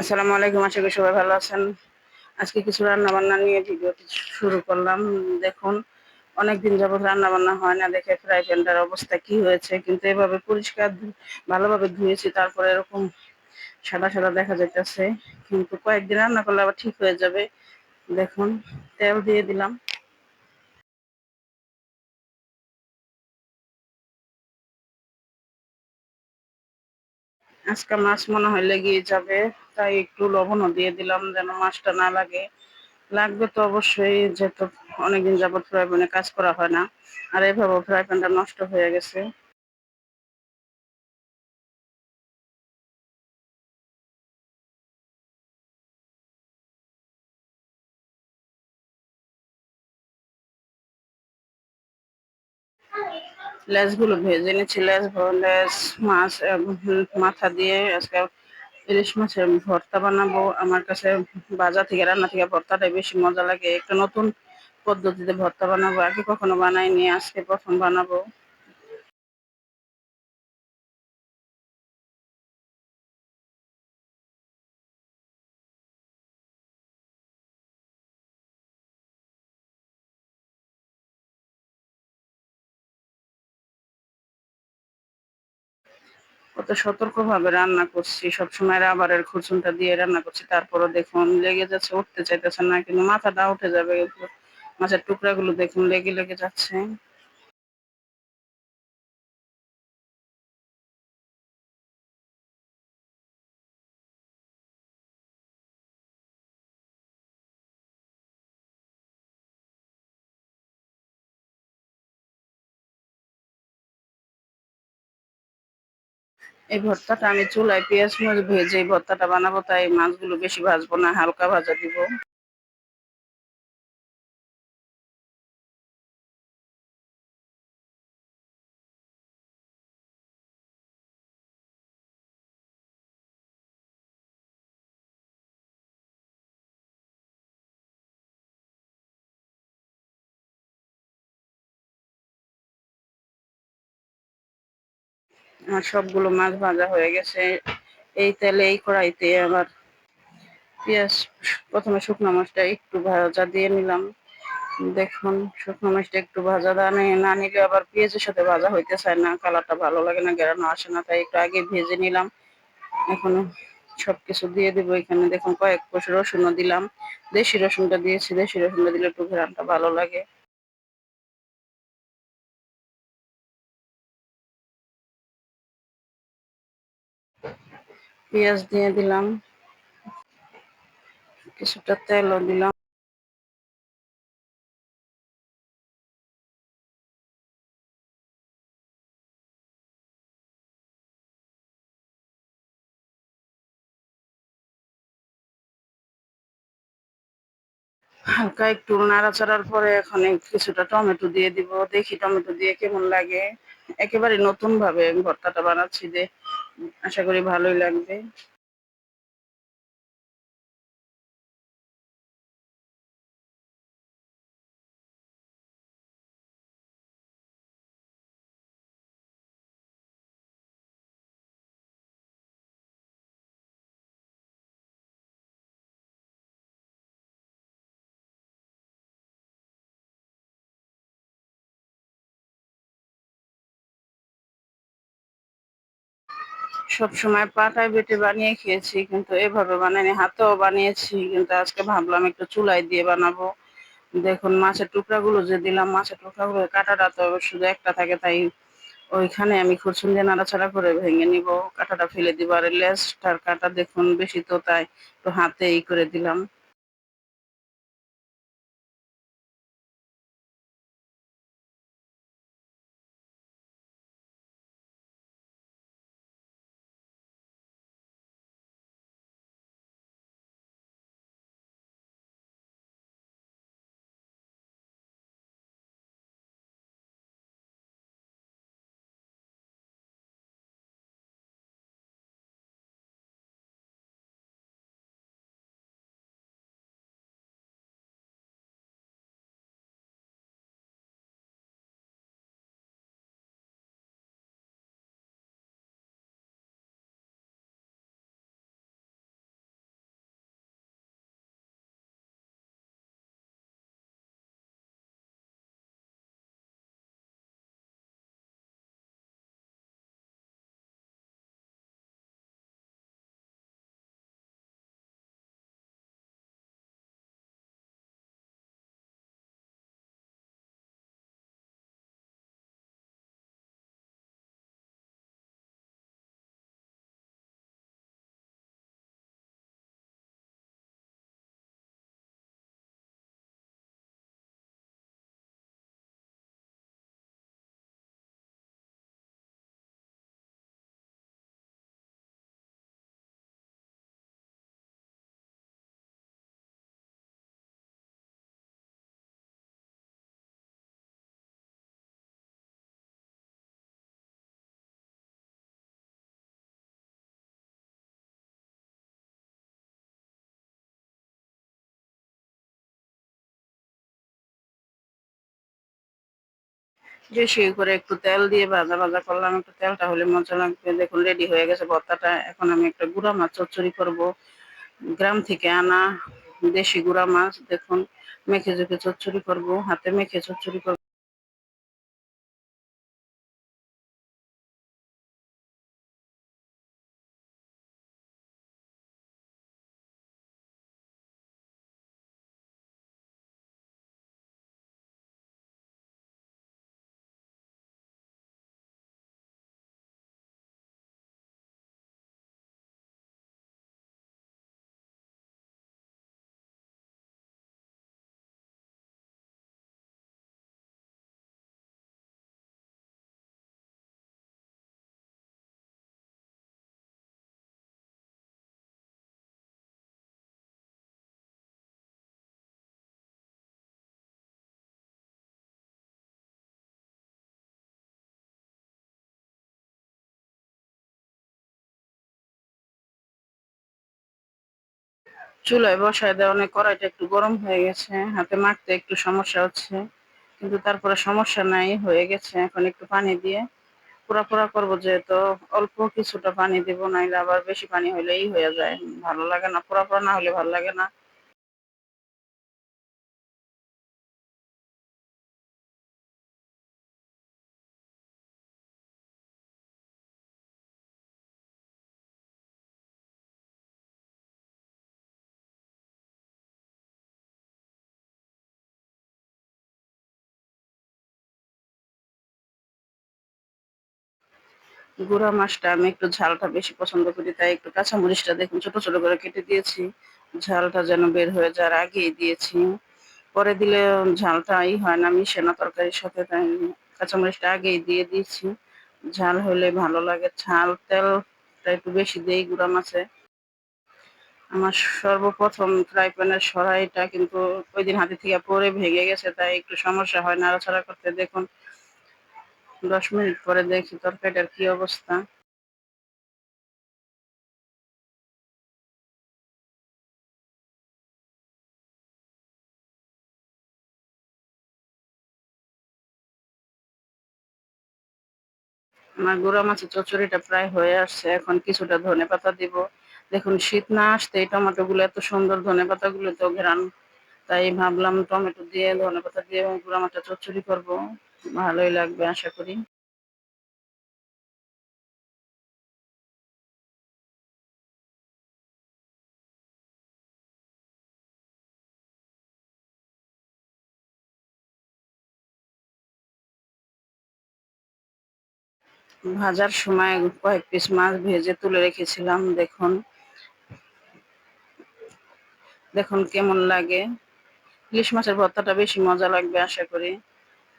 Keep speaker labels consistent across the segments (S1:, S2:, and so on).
S1: আসসালামু আলাইকুম, আশা করি সবাই ভালো আছেন। আজকে কিছু রান্না বান্না নিয়ে ভিডিওটি শুরু করলাম। দেখুন, অনেকদিন যাবত রান্না বান্না হয় না দেখে ফ্রাই প্যানটার অবস্থা কি হয়েছে, কিন্তু এভাবে পরিষ্কার ভালোভাবে ধুয়েছি, তারপরে এরকম সাদা সাদা দেখা যাইতেছে। কিন্তু কয়েকদিন রান্না করলে আবার ঠিক হয়ে যাবে। দেখুন, তেল দিয়ে দিলাম। আজকে মাছ মনে হয় লেগেই যাবে। তাই একটু লবণও দিয়ে দিলাম যেন মাছটা না লাগে। লাগবে তো অবশ্যই, যেহেতু অনেকদিন যাবত ফ্রাই প্যানে কাজ করা হয় না। আর এভাবে ফ্রাই প্যানটা নষ্ট হয়ে গেছে। লেজগুলো ভেজে নিচ্ছি, লেজ লেজ, মাছ মাথা দিয়ে আজকে ইলিশ মাছের ভর্তা বানাবো। আমার কাছে বাজার থেকে, রান্না থেকে ভর্তাটাই বেশি মজা লাগে। একটা নতুন পদ্ধতিতে ভর্তা বানাবো। আগে কখনো বানাইনি, আজকে প্রথম বানাবো। কত সতর্কভাবে রান্না করছি, সবসময় রাবারের খুরচুনটা দিয়ে রান্না করছি, তারপরও দেখুন লেগে যাচ্ছে, উঠতে চাইতেছে না, কিন্তু মাথাটা উঠে যাবে, মাছের টুকরাগুলো দেখুন লেগে লেগে যাচ্ছে। এই ভর্তাটা আমি চুলায় পেঁয়াজ মাছ ভেজে এই ভর্তাটা বানাবো, তাই মাছগুলো বেশি ভাজবো না, হালকা ভাজা দিব। আমার সবগুলো মাছ ভাজা হয়ে গেছে। এই তেলে, এই কড়াইতে আবার পেঁয়াজ, প্রথমে শুকনো মাছটা একটু ভাজা দিয়ে নিলাম। দেখুন, শুকনো মাছটা একটু ভাজা দানে না নিলে আবার পেঁয়াজের সাথে ভাজা হইতে চায় না, কালারটা ভালো লাগে না, গেরানো আসে না, তাই একটু আগে ভেজে নিলাম। এখন সবকিছু দিয়ে দেবো এখানে। দেখুন, কয়েক কোষ রসুনও দিলাম। দেশি রসুনটা দিয়েছি, দেশি রসুনটা দিলে একটু ঘেরানটা ভালো লাগে। পেঁয়াজ দিয়ে দিলাম। কিছুটা তেলও দিলাম। হালকা একটু নাড়াচাড়ার পরে এখন কিছুটা টমেটো দিয়ে দিব। দেখি টমেটো দিয়ে কেমন লাগে। একেবারে নতুন ভাবে ভর্তাটা বানাচ্ছি যে আশা করি ভালোই লাগবে। সব সময় পাটায় বেটে বানিয়ে খেয়েছি, কিন্তু এভাবে বানাইনি। হাতেও বানিয়েছি, কিন্তু আজকে ভাবলাম একটু চুলাই দিয়ে বানাবো। দেখুন, মাছের টুকরাগুলো যে দিলাম, মাছের টুকরাগুলো, কাটাটা তো শুধু একটা থাকে, তাই ওইখানে আমি খুরসুন দিয়ে নাড়াচাড়া করে ভেঙে নিব। কাঁটাটা ফেলে দিব, আর লেসটার কাটা দেখুন, বেশি তো তাই তো হাতে এই করে দিলাম। বেশি করে একটু তেল দিয়ে ভাজা ভাজা করলাম, একটু তেলটা হলে মজা লাগবে। দেখুন রেডি হয়ে গেছে ভর্তাটা। এখন আমি একটা গুঁড়া মাছ চচ্চড়ি করব। গ্রাম থেকে আনা দেশি গুঁড়া মাছ, দেখুন মেখে জেখে চচ্চড়ি করব, হাতে মেখে চচ্চড়ি করব। চুলায় বসায় দেওয়া অনেক কড়াইটা একটু গরম হয়ে গেছে, হাতে মাখতে একটু সমস্যা হচ্ছে, কিন্তু তারপরে সমস্যা নাই, হয়ে গেছে, এখন একটু পানি দিয়ে পুরা পুরা করব, যেহেতু অল্প কিছুটা পানি দিব, নাইলে আবার বেশি পানি হলেই হয়ে যায়, ভালো লাগে না পুরা পুরা না হলে ভালো লাগে না। গুঁড়া মাছটা আমি একটু ঝালটা বেশি পছন্দ করি, তাই একটু কাঁচামরিচটা দেখুন, ছোট ছোট করে কেটে দিয়েছি। ঝালটা যেন বের হয়ে যাওয়ার আগেই দিয়েছি। পরে দিলে ঝালটা ই হয় না, মিশে না তরকারির সাথে, তাই কাঁচামরিচটা আগেই দিয়ে দিয়েছি। ঝাল হলে ভালো লাগে, ঝাল তেলটা একটু বেশি দেই গুঁড়া মাছে। আমার সর্বপ্রথম ফ্রাই প্যানের সরাইটা কিন্তু ওই দিন হাতে থেকে পরে ভেঙে গেছে, তাই একটু সমস্যা হয় নাড়াচাড়া করতে। দেখুন দশ মিনিট পরে দেখি তরকারিটার কি অবস্থা। আমার গুঁড়া মাছের চচড়িটা প্রায় হয়ে আসছে, এখন কিছুটা ধনে পাতা দিব। দেখুন, শীত না আসতে এই টমেটো গুলো এত সুন্দর ধনে পাতা গুলো তো ঘেরান। তাই ভাবলাম টমেটো দিয়ে ধনে পাতা দিয়ে গুঁড়া মাছটা চচ্চড়ি করব। ভালোই লাগবে, আশা করি। ভাজার সময় কয়েক পিস মাছ ভেজে তুলে রেখেছিলাম, দেখুন। দেখুন কেমন লাগে। ইলিশ মাছের ভর্তাটা বেশি মজা লাগবে, আশা করি।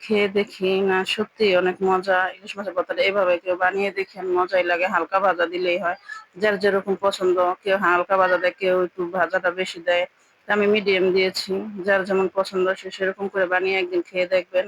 S1: খেয়ে দেখি না, সত্যি অনেক মজা। ইলিশ মাছের ভর্তাটা এভাবে কেউ বানিয়ে দেখেন মজাই লাগে, হালকা ভাজা দিলেই হয়। যার যেরকম পছন্দ, কেউ হালকা ভাজা দেয়, কেউ একটু ভাজাটা বেশি দেয়। আমি মিডিয়াম দিয়েছি, যার যেমন পছন্দ সে সেরকম করে বানিয়ে একদিন খেয়ে দেখবেন।